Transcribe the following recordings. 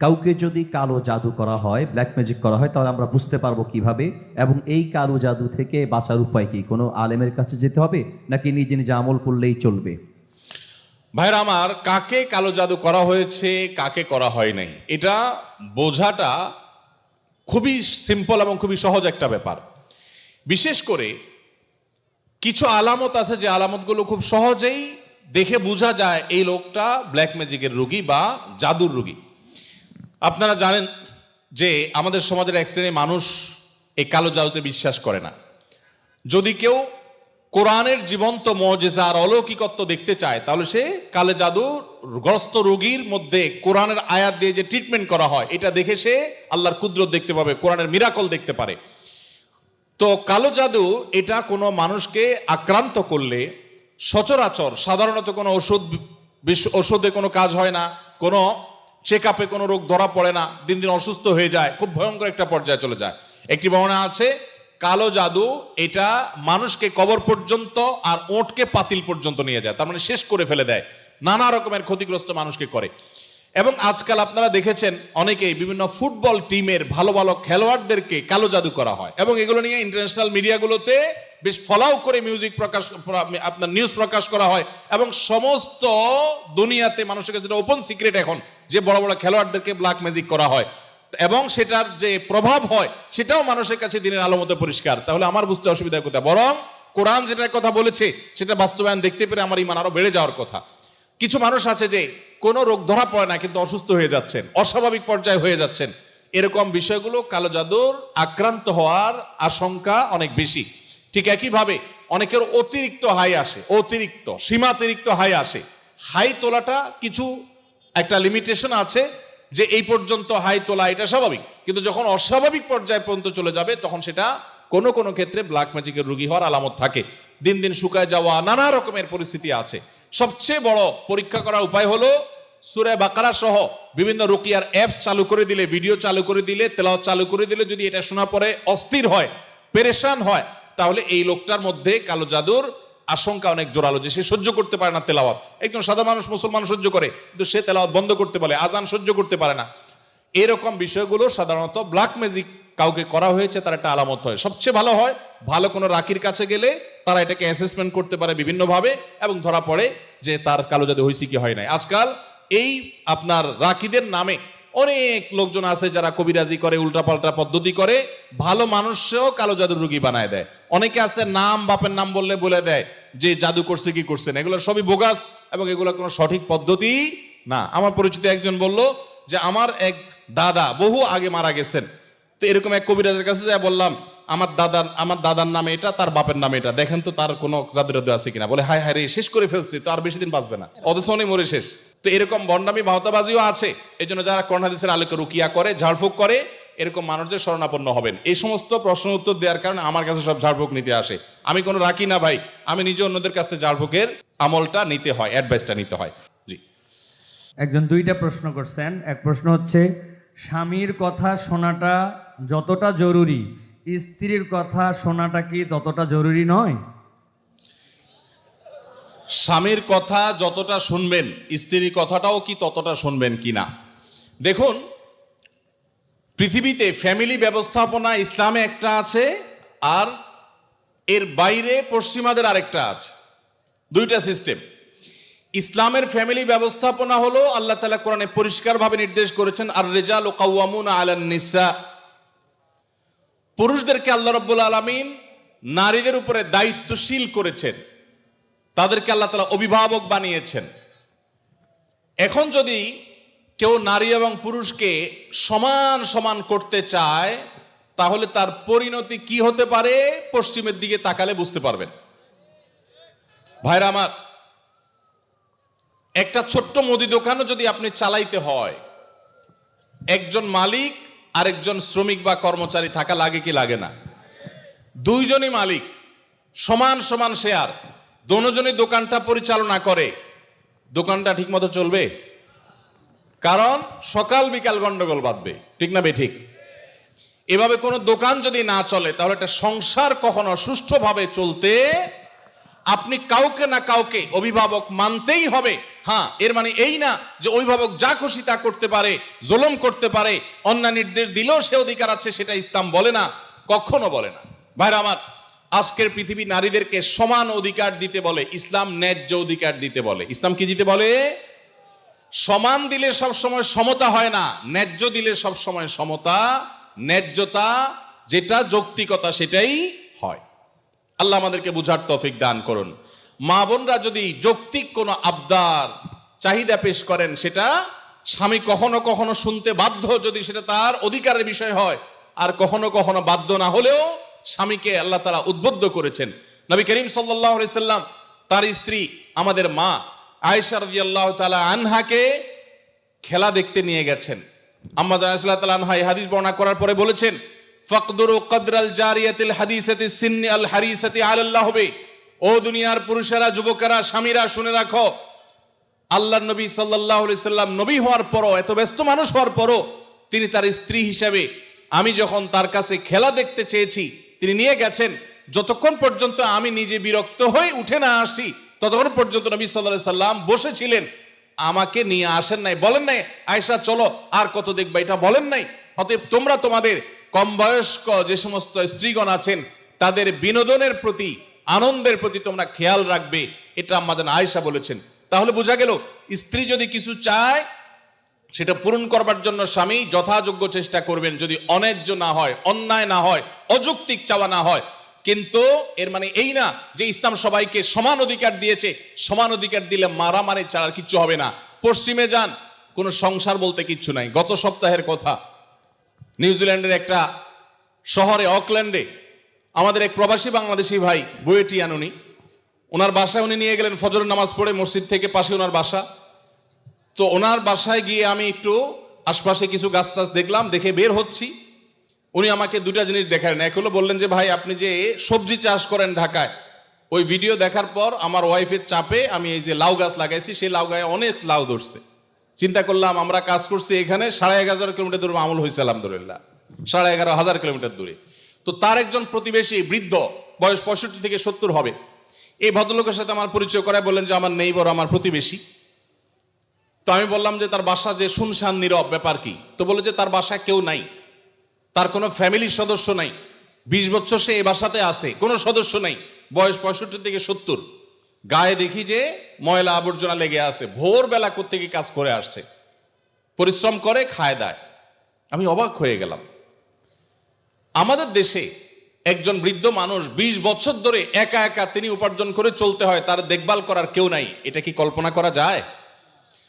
কাউকে যদি কালো জাদু করা হয় ব্ল্যাক ম্যাজিক করা হয়, তাহলে আমরা বুঝতে পারব কীভাবে এবং এই কালো জাদু থেকে বাঁচার উপায় কি? কোনো আলেমের কাছে যেতে হবে নাকি নিজে নিজে আমল করলেই চলবে? ভাইরা আমার, কাকে কালো জাদু করা হয়েছে, কাকে করা হয় নাই? এটা বোঝাটা খুবই সিম্পল এবং খুবই সহজ একটা ব্যাপার। বিশেষ করে কিছু আলামত আছে যে আলামতগুলো খুব সহজেই দেখে বোঝা যায় এই লোকটা ব্ল্যাক ম্যাজিকের রোগী বা জাদুর রোগী। আপনারা জানেন যে আমাদের সমাজের এক শ্রেণির মানুষ এই কালো জাদুতে বিশ্বাস করে না। যদি কেউ কোরআনের জীবন্ত মজেজা আর অলৌকিকত্ব দেখতে চায়, তাহলে সে কালো জাদু গ্রস্ত রোগীর মধ্যে কোরআনের আয়াত দিয়ে যে ট্রিটমেন্ট করা হয়, এটা দেখে সে আল্লাহর কুদরত দেখতে পাবে, কোরআনের মিরাকল দেখতে পারে। তো কালো জাদু, এটা কোনো মানুষকে আক্রান্ত করলে সচরাচর সাধারণত কোনো ওষুধ ওষুধে কোনো কাজ হয় না, কোনো চেক আপে কোনো রোগ ধরা পড়ে না, দিন দিন অসুস্থ হয়ে যায়, খুব ভয়ঙ্কর একটা পর্যায়ে চলে যায়। একটি বর্ণনা আছে, কালো জাদু, এটা মানুষকে কবর পর্যন্ত আর ওঁটকে পাতিল পর্যন্ত নিয়ে যায়, তার মানে শেষ করে ফেলে দেয়। নানা রকমের ক্ষতিগ্রস্ত মানুষকে করে। এবং আজকাল আপনারা দেখেছেন অনেকেই বিভিন্ন ফুটবল টিমের ভালো ভালো খেলোয়াড়দেরকে কালো জাদু করা হয়। এবং এগুলো নিয়ে ইন্টারন্যাশনাল মিডিয়াগুলোতে বেশ ফলাও করে মিউজিক প্রকাশ, আপনার নিউজ প্রকাশ করা হয়। এবং সমস্ত দুনিয়াতে মানুষের কাছে ওপেন সিক্রেট এখন, যে বড় বড় খেলোয়াড়দেরকে ব্ল্যাক ম্যাজিক করা হয়। এবং সেটার যে প্রভাব হয়, সেটাও মানুষের কাছে দিনের আলো মতো পরিষ্কার। তাহলে আমার বুঝতে অসুবিধা কোথায়? বরং কোরআন যেটার কথা বলেছে, সেটা বাস্তবায়ন দেখতে পেরে আমার ইমান আরও বেড়ে যাওয়ার কথা। কিছু মানুষ আছে যে কোনো রোগ ধরা পড়ে না, কিন্তু অসুস্থ হয়ে যাচ্ছেন, অস্বাভাবিক পর্যায়ে হয়ে যাচ্ছেন। এরকম বিষয়গুলো কালো জাদুর আক্রান্ত হওয়ার আশঙ্কা অনেক বেশি। ঠিক একইভাবে অনেকের অতিরিক্ত হাই আসে, অতিরিক্ত, সীমাতিরিক্ত হাই আসে। হাই তোলাটা কিছু একটা লিমিটেশন আছে যে এই পর্যন্ত হাই তোলা এটা স্বাভাবিক। কিন্তু যখন অস্বাভাবিক পর্যায়ে পর্যন্ত চলে যাবে, তখন সেটা কোনো কোনো ক্ষেত্রে ব্ল্যাক ম্যাজিকের রুগী হওয়ার আলামত থাকে। দিন দিন শুকায় যাওয়া নানা রকমের পরিস্থিতি আছে। সবচেয়ে বড় পরীক্ষা করার উপায় হলো সুরে বাকারা সহ বিভিন্ন রুকিয়ার অ্যাপস চালু করে দিলে ভিডিও চালু করে দিলে, তেলাওয়াত চালু করে দিলে যদি এটা শোনা পরে অস্থির হয়, পেরেশান হয়, তাহলে এই লোকটার মধ্যে কালো জাদুর আশঙ্কা অনেক জোরালো যে সে সহ্য করতে পারে না তেলাওয়াত। একজন সাদা মানুষ মুসলমান সহ্য করে, কিন্তু সে তেলাওয়াত বন্ধ করতে পারে আজান সহ্য করতে পারে না। এরকম বিষয়গুলো সাধারণত ব্ল্যাক ম্যাজিক কাউকে করা হয়েছে, তার একটা আলামত হয়। সবচেয়ে ভালো হয়, ভালো কোনো রাখির কাছে গেলে তারা এটাকে অ্যাসেসমেন্ট করতে পারে বিভিন্নভাবে, এবং ধরা পড়ে যে তার কালো জাদু হয়েছে কি হয় নাই। আজকাল এই আপনার রাখিদের নামে অনেক লোকজন আছে যারা কবিরাজি করে, উল্টাপাল্টা পদ্ধতি করে, ভালো মানুষও কালো জাদুর রুগী বানায় দেয়। অনেকে আছে নাম, বাপের নাম বললে বলে দেয় যে জাদু করছে, কি করছে এগুলো সবই বোগাস এবং এগুলো কোনো সঠিক পদ্ধতি না। আমার পরিচিত একজন বলল যে, আমার এক দাদা বহু আগে মারা গেছেন। তো এরকম এক কবিরাজের কাছে যা বললাম, আমার দাদার আমার দাদার নামে এটা, তার বাপের নামে এটা। দেখেন তো তার কোনো জাদুরাদু আছে কিনা। বলে, হায় হায় রে, শেষ করে ফেলছি, তো আর বেশি দিন বাঁচবে না। অথচ মরে শেষ। তো এরকম বন্ডামি, ভাওতাবাজিও আছে। এই জন্য যারা করোনাদিসের আলোকে রুকিয়া করে, ঝাড়ফুঁক করে, এরকম মানুষদের শরণাপন্ন হবেন। এই সমস্ত প্রশ্ন উত্তর দেওয়ার কারণে আমার কাছে সব ঝাড়ফুঁক নিতে আসে। আমি কোনো রাখি না ভাই। আমি নিজে অন্যদের কাছে ঝাড়ফুঁকের আমলটা নিতে হয়, অ্যাডভাইসটা নিতে হয়। জি। একজন দুইটা প্রশ্ন করছেন। এক প্রশ্ন হচ্ছে, স্বামীর কথা শোনাটা যতটা জরুরি, স্ত্রীর কথা শোনাটা কি ততটা জরুরি নয়? স্বামীর কথা যতটা শুনবেন, স্ত্রীর কথাটাও কি ততটা শুনবেন কিনা দেখুন, পৃথিবীতে ফ্যামিলি ব্যবস্থাপনা ইসলামে একটা আছে, আর এর বাইরে পশ্চিমাদের আরেকটা আছে। দুইটা সিস্টেম ইসলামের ফ্যামিলি ব্যবস্থাপনা হলো আল্লাহ তালা কোরআনে পরিষ্কারভাবে নির্দেশ করেছেন আর রেজাল ও কাউয়ামুন আলান নিসা পুরুষদেরকে আল্লাহ রব্বুল আলমিন নারীদের উপরে দায়িত্বশীল করেছেন। তাদেরকে আল্লাহ তালা অভিভাবক বানিয়েছেন। এখন যদি কেউ নারী এবং পুরুষকে সমান সমান করতে চায়, তাহলে তার পরিণতি কি হতে পারে? পশ্চিমের দিকে তাকালে বুঝতে পারবেন। ভাইরা আমার, একটা ছোট্ট মুদি দোকানও যদি আপনি চালাইতে হয়, একজন মালিক, আরেকজন শ্রমিক বা কর্মচারী থাকা লাগে কি লাগে না? দুইজনই মালিক, সমান সমান শেয়ার। দোনোজনই দোকানটা পরিচালনা করে। দোকানটা ঠিক মতো চলবে? কারণ সকাল বিকাল গন্ডগোল বাঁধবে। ঠিক না বে ঠিক? এভাবে কোনো দোকান যদি না চলে, তাহলে একটা সংসার কখনো সুষ্ঠুভাবে চলতে আপনি কাউকে না কাউকে অভিভাবক মানতেই হবে। হ্যাঁ এর মানে এই না যে অভিভাবক যা খুশি তা করতে পারে, জুলুম করতে পারে অন্য নির্দেশ দিলেও সে অধিকার আছে, সেটা ইসলাম বলে না, কখনো বলে না। ভাইরা আমার আজকের পৃথিবী নারীদেরকে সমান অধিকার দিতে বলে, ইসলাম ন্যায্য অধিকার দিতে বলে। ইসলাম কি দিতে বলে? সমান দিলে সব সময় সমতা হয় না, ন্যায্য দিলে সব সময় সমতা, ন্যায্যতা যেটা যৌক্তিকতা সেটাই হয়। আল্লাহ আমাদেরকে বুঝার তৌফিক দান করুন। মা বোনরা যদি যৌক্তিক কোনো আবদার, চাহিদা পেশ করেন, সেটা স্বামী কখনো কখনো শুনতে বাধ্য যদি সেটা তার অধিকারের বিষয় হয়, আর কখনো কখনো বাধ্য না হলেও স্বামীকে আল্লাহ তালা উদ্বুদ্ধ করেছেন। নবী করিম সাল্লাহ সাল্লাম তার স্ত্রী, আমাদের মা আয়েশা রাদিয়াল্লাহু তাআলা আনহাকে খেলা দেখতে নিয়ে গেছেন। তাআলা আনহা হাদিস বর্ণনা করার পরে বলেছেন কদরাল আল হবে ও দুনিয়ার পুরুষেরা, যুবকেরা, স্বামীরা, শুনে রাখো আল্লাহ নবী নবী হওয়ার পরও, এত ব্যস্ত মানুষ হওয়ার পরও তিনি তার স্ত্রী হিসেবে, আমি যখন তার কাছে খেলা দেখতে চেয়েছি তিনি নিয়ে গেছেন। যতক্ষণ পর্যন্ত আমি নিজে বিরক্ত হয়ে উঠে না আসি, ততক্ষণ পর্যন্ত নবী সাল্লাহ সাল্লাম বসেছিলেন। আমাকে নিয়ে আসেন নাই, বলেন নাই আয়সা চলো, আর কত দেখবা? এটা বলেন নাই। অতএব তোমরা তোমাদের কম বয়স্ক যে সমস্ত স্ত্রীগণ আছেন, তাদের বিনোদনের প্রতি, আনন্দের প্রতি তোমরা খেয়াল রাখবে, এটা আমাদের আয়েশা বলেছেন। তাহলে বোঝা গেল, স্ত্রী যদি কিছু চায় সেটা পূরণ করবার জন্য স্বামী যথাযোগ্য চেষ্টা করবেন, যদি অন্যায্য না হয়, অন্যায় না হয়, অযৌক্তিক চাওয়া না হয়। কিন্তু এর মানে এই না যে ইসলাম সবাইকে সমান অধিকার দিয়েছে, সমান অধিকার দিলে মারামারি ছাড়া কিচ্ছু হবে না। পশ্চিমে যান, কোনো সংসার বলতে কিচ্ছু নাই। গত সপ্তাহের কথা, নিউজিল্যান্ডের একটা শহরে, অকল্যান্ডে, আমাদের এক প্রবাসী বাংলাদেশি ভাই বুয়েটি আনুনি ওনার বাসায় উনি নিয়ে গেলেন ফজর নামাজ পড়ে মসজিদ থেকে পাশে ওনার বাসা। তো ওনার বাসায় গিয়ে আমি একটু আশপাশে কিছু গাছ টাছ দেখলাম, দেখে বের হচ্ছি। উনি আমাকে দুটা জিনিস দেখালেন। এক হলো বললেন যে, ভাই, আপনি যে সবজি চাষ করেন ঢাকায়, ওই ভিডিও দেখার পর আমার ওয়াইফের চাপে আমি এই যে লাউ গাছ লাগাইছি, সেই লাউ গায়ে অনেক লাউ ধরছে। চিন্তা করলাম, আমরা কাজ করছি এখানে সাড়ে এগারো কিলোমিটার দূরে আমল হয়েছে আলহামদুলিল্লাহ। সাড়ে এগারো হাজার কিলোমিটার দূরে। তো তার একজন প্রতিবেশী বৃদ্ধ, বয়স পঁয়ষট্টি থেকে সত্তর হবে, এই ভদ্রলোকের সাথে আমার পরিচয় করায় বললেন যে, আমার নেইবর আমার প্রতিবেশী। তো আমি বললাম যে তার বাসা যে শুনশান নীরব, ব্যাপার কি? তো বলে যে তার বাসায় কেউ নাই। তার কোনো ফ্যামিলির সদস্য নাই। বিশ বছর সে এ বাসাতে আছে, কোনো সদস্য নাই। বয়স পঁয়ষট্টি থেকে সত্তর। গায়ে দেখি যে ময়লা আবর্জনা লেগে আছে, ভোরবেলা থেকে কাজ করে আসছে। পরিশ্রম করে খায় দায়। আমি অবাক হয়ে গেলাম। আমাদের দেশে একজন বৃদ্ধ মানুষ ২০ বছর ধরে একা একা তিনি উপার্জন করে চলতে হয়, তার দেখভাল করার কেউ নাই। এটা কি কল্পনা করা যায়?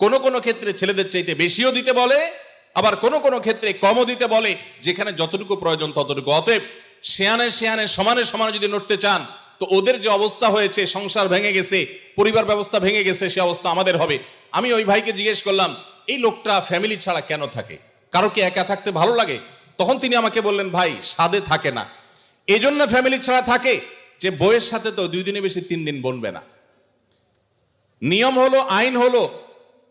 কোন কোন ক্ষেত্রে ছেলেদের চাইতে বেশিও দিতে বলে, আবার কোন কোন ক্ষেত্রে কমও দিতে বলে, যেখানে যতটুকু প্রয়োজন ততটুকু। অতএব শেয়ানে শেয়ানে সমানে সমানে যদি নড়তে চান, তো ওদের যে অবস্থা হয়েছে, সংসার ভেঙে গেছে, পরিবার ব্যবস্থা ভেঙে গেছে, সে অবস্থা আমাদের হবে। আমি ওই ভাইকে জিজ্ঞেস করলাম, এই লোকটা ফ্যামিলি ছাড়া কেন থাকে? কারও কি একা থাকতে ভালো লাগে? তখন তিনি আমাকে বললেন, ভাই সাদে থাকে না। এই জন্য ফ্যামিলি ছাড়া থাকে যে বইয়ের সাথে তো দুই দিনে বেশি তিন দিন বনবে না। নিয়ম হলো, আইন হলো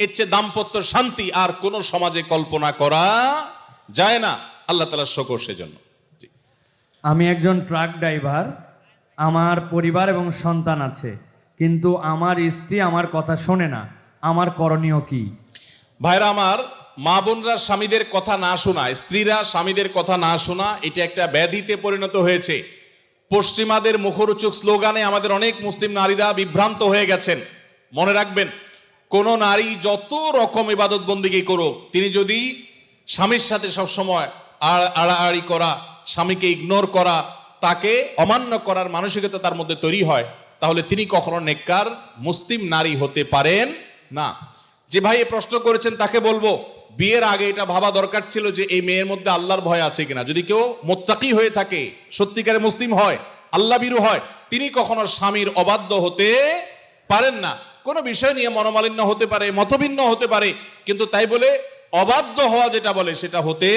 এর চেয়ে দাম্পত্য শান্তি আর কোন সমাজে কল্পনা করা যায় না। আল্লাহ তালা শকর সেজন্য। আমি একজন ট্রাক ড্রাইভার আমার পরিবার এবং সন্তান আছে কিন্তু আমার স্ত্রী আমার কথা শোনে না আমার করণীয় কি? ভাইরা আমার মা বোনরা স্বামীদের কথা না শোনা স্ত্রীরা স্বামীদের কথা না শোনা এটা একটা ব্যাধিতে পরিণত হয়েছে। পশ্চিমাদের মুখরোচক স্লোগানে আমাদের অনেক মুসলিম নারীরা বিভ্রান্ত হয়ে গেছেন। মনে রাখবেন কোন নারী যত রকম ইবাদত বন্দিগি করুক, তিনি যদি স্বামীর সাথে সবসময় আড়, আড়াআড়ি করা, স্বামীকে ইগনোর করা, তাকে অমান্য করার মানসিকতা তার মধ্যে তৈরি হয়, তাহলে তিনি কখনো নেককার মুসলিম নারী হতে পারেন না। যে ভাই এ প্রশ্ন করেছেন, তাকে বলব, বিয়ের আগে এটা ভাবা দরকার ছিল যে এই মেয়ের মধ্যে আল্লাহর ভয় আছে কিনা। যদি কেউ মোত্তাকি হয়ে থাকে, সত্যিকারে মুসলিম হয় আল্লাহ বিরু হয়, তিনি কখনো স্বামীর অবাধ্য হতে পারেন না। কোনো বিষয় নিয়ে মনোমালিন্য হতে পারে মতভিন্ন হতে পারে, কিন্তু তাই বলে অবাধ্য হওয়া যেটা বলে সেটা হতে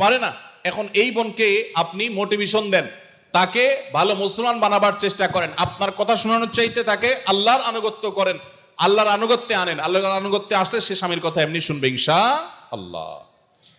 পারে না। এখন এই বোনকে আপনি মোটিভেশন দেন, তাকে ভালো মুসলমান বানাবার চেষ্টা করেন। আপনার কথা শোনানোর চাইতে তাকে আল্লাহর আনুগত্য করেন, আল্লাহর আনুগত্যে আনেন। আল্লাহর আনুগত্যে আসলে সে স্বামীর কথা এমনি শুনবে ইনশা আল্লাহ